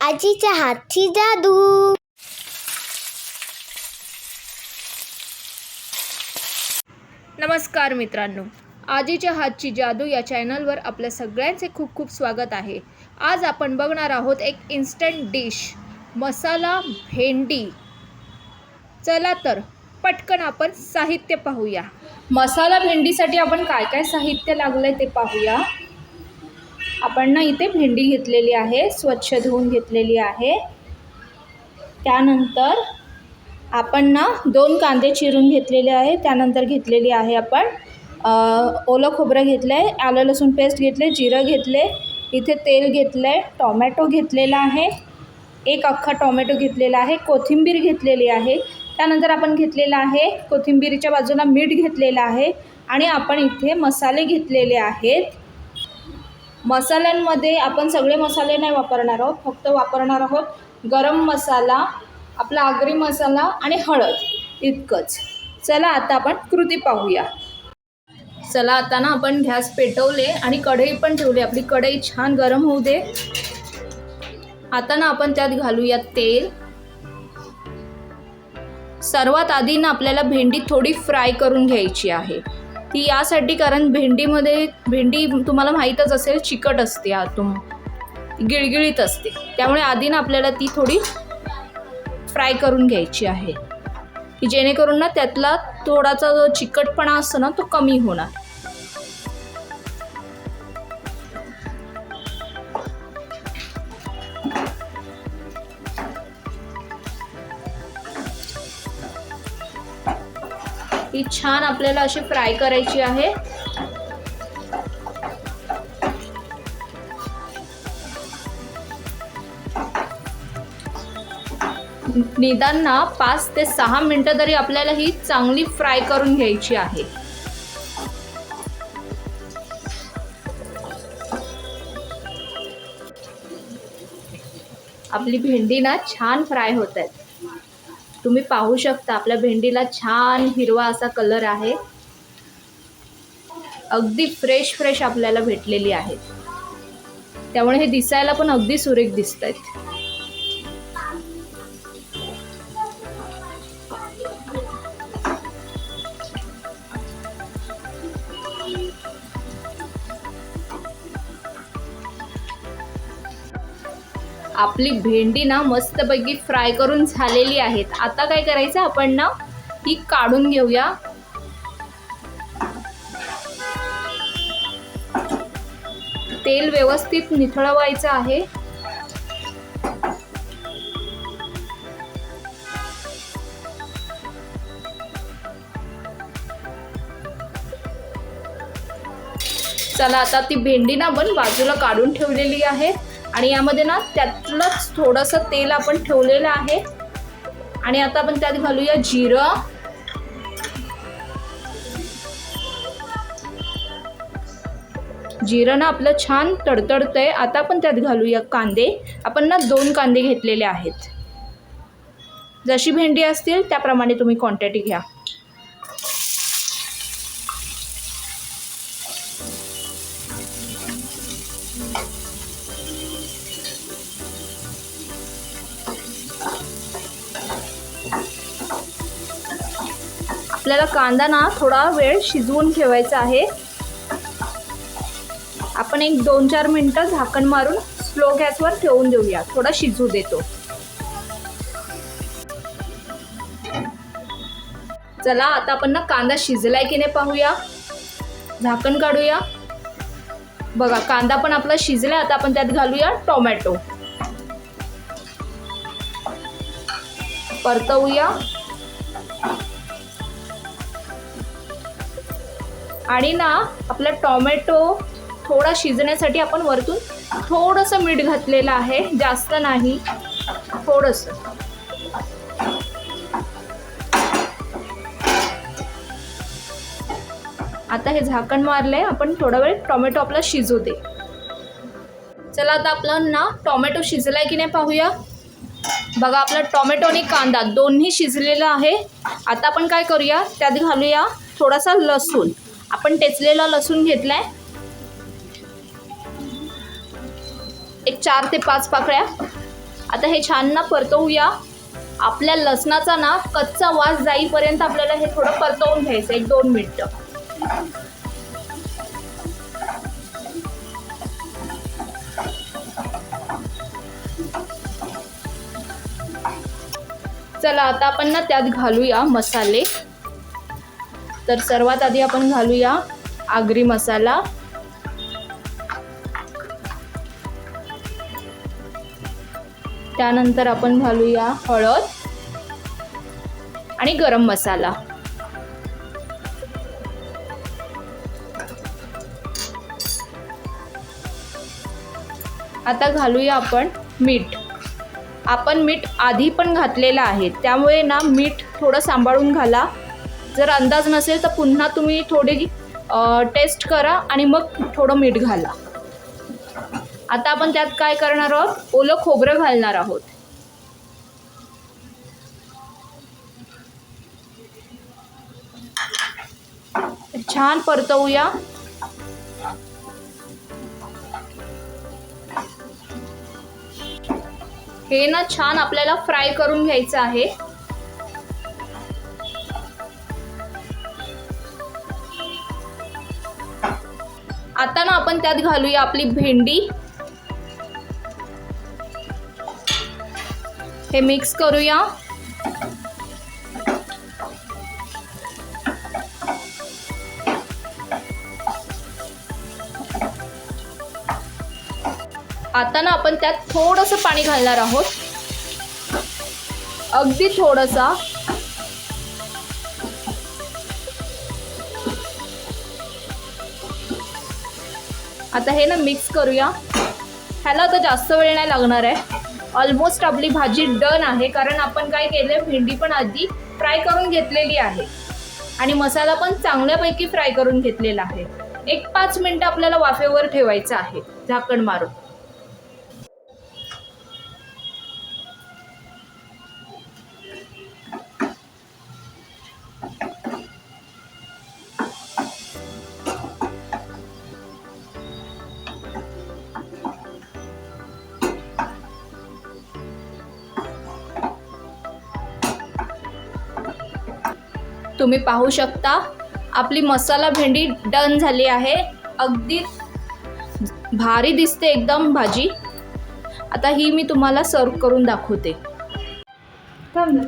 आजीच्या हातची जादू. नमस्कार मित्रांनो. आजीच्या हातची जादू या चॅनलवर आपल्या सगळ्यांचे खूप खूप स्वागत आहे. आज आपण बघणार आहोत एक इन्स्टंट डिश मसाला भेंडी. चला तर पटकन आपण साहित्य पाहूया. मसाला भेंडीसाठी आपण काय काय साहित्य लागलं आहे ते पाहूया. आपण ना इथे भेंडी घेतलेली आहे स्वच्छ धुवून घेतलेली आहे. त्यानंतर आपण ना दोन कांदे चिरून घेतलेले आहे त्यानंतर घेतलेली आहे आपण ओलं खोबरं घेतलं आहे आलं लसूण पेस्ट घेतले जिरं घेतले इथे तेल घेतलं आहे टॉमॅटो घेतलेला आहे एक अख्खा टॉमॅटो घेतलेला आहे कोथिंबीर घेतलेली आहे त्यानंतर आपण घेतलेलं आहे कोथिंबीरीच्या बाजूला मीठ घेतलेलं आहे आणि आपण इथे मसाले घेतलेले आहेत. मसाल्यांमध्ये आपण सगळे मसाले नाही वापरणार आहोत फक्त वापरणार आहोत गरम मसाला आपला आगरी मसाला आणि हळद इतकंच. चला आता आपण कृती पाहूया. चला आता ना आपण गॅस पेटवले आणि कढई पण ठेवली. आपली कढई छान गरम होऊ दे. आता ना आपण त्यात घालूया तेल. सर्वात आधी ना आपल्याला भेंडी थोडी फ्राय करून घ्यायची आहे. ती यासाठी कारण भेंडीमध्ये भेंडी तुम्हाला माहीतच असेल चिकट असते आतून. गिळगिळीत असते. त्यामुळे आधी ना आपल्याला ती थोडी फ्राय करून घ्यायची आहे. की जेणेकरून ना त्यातला थोडासा जो चिकटपणा असतो ना तो कमी होणार. ही छान आपल्याला अशी फ्राय करायची आहे. निदान ना पाच ते सहा मिनटं तरी आपल्याला ही चांगली फ्राय करून घ्यायची आहे. आपली भेंडी ना छान फ्राय होत आहेत. तुम्ही पाहू शकता आपल्या भेंडीला छान हिरवा असा कलर आहे. अगदी फ्रेश फ्रेश आपल्याला भेटलेली आहेत त्यामुळे हे दिसायला पण अगदी सुरेख दिसत आहेत आपली भेंडी ना मस्तपैकी फ्राय करून झालेली आहेत. आता काय करायचं? आपण ना ती काढून घेऊया. तेल व्यवस्थित निथळवायचं आहे. चला आता ती भेंडी ना आपण बाजूला काढून ठेवलेली आहे. आणि यामध्ये ना त्यातलंच थोडंसं तेल आपण ठेवलेलं आहे. आणि आता आपण त्यात घालूया जिरं. जिरं ना आपलं छान तडतडतंय. आता आपण त्यात घालूया कांदे. आपण ना दोन कांदे घेतलेले आहेत. जशी भेंडी असतील त्याप्रमाणे तुम्ही क्वांटिटी घ्या. आपल्याला कांदा ना थोडा वेळ शिजवून ठेवायचा आहे. आपण एक दोन चार मिनटं झाकण मारून स्लो गॅसवर ठेवून देऊया. थोडा शिजू देतो. चला आता आपण ना कांदा शिजलाय की नाही पाहूया. झाकण काढूया. बघा कांदा पण आपला शिजलाय आता आपण त्यात घालूया टोमॅटो. परतवूया. आणि ना आपला टॉमॅटो थोडा शिजण्यासाठी आपण वरतून थोडंसं मीठ घातलेलं आहे जास्त नाही थोडंसं. आता हे झाकण मारलंय आपण थोडा वेळ टोमॅटो आपला शिजू दे. चला आता आपलं ना टोमॅटो शिजलाय की नाही पाहूया. बघा आपला टोमॅटो आणि कांदा दोन्ही शिजलेलं आहे. आता आपण काय करूया त्यात घालूया थोडासा लसूण. आपण टेचलेला लसूण घेतलाय. एक चार ते पाच पाकळ्या. आता हे छान ना परतवूया. आपल्या लसणाचा ना कच्चा वास जाईपर्यंत आपल्याला हे थोडं परतवून घ्यायचं एक दोन मिनटं. चला आता आपण ना त्यात घालूया मसाले. तर सर्वात आधी आपण घालूया आगरी मसाला. त्यानंतर आपण घालूया हळद आणि गरम मसाला. आता घालूया आपण मीठ. आपण मीठ आधी पण घातलेलं आहे त्यामुळे ना मीठ थोडं सांभाळून घाला. जर अंदाज नसेल तर पुन्हा तुम्ही थोडी टेस्ट करा आणि मग थोडं मीठ घाला. आता आपण त्यात काय करणार आहोत? ओलं खोबरं घालणार आहोत. छान परतवूया. हे ना छान आपल्याला फ्राय करून घ्यायचं आहे. आता ना आपण त्यात घालूया आपली भेंडी. हे मिक्स करूया. आता ना आपण त्यात थोडंसं पाणी घालणार आहोत. अगदी थोडंसं. आता हे ना मिक्स करूया. ह्याला तर जास्त वेळ नाही लागणार आहे. ऑलमोस्ट आपली भाजी डन आहे. कारण आपण काय केलं भेंडी पण आधी फ्राय करून घेतलेली आहे. आणि मसाला पण चांगल्यापैकी फ्राय करून घेतलेला आहे. एक पाच मिनटं आपल्याला वाफेवर ठेवायचं आहे. झाकण मारून. तुम्ही पाहू शकता. आपली मसाला भेंडी डन झाली आहे. अगदी भारी दिसते एकदम भाजी. आता ही मी तुम्हाला सर्व करून दाखवते. थांब.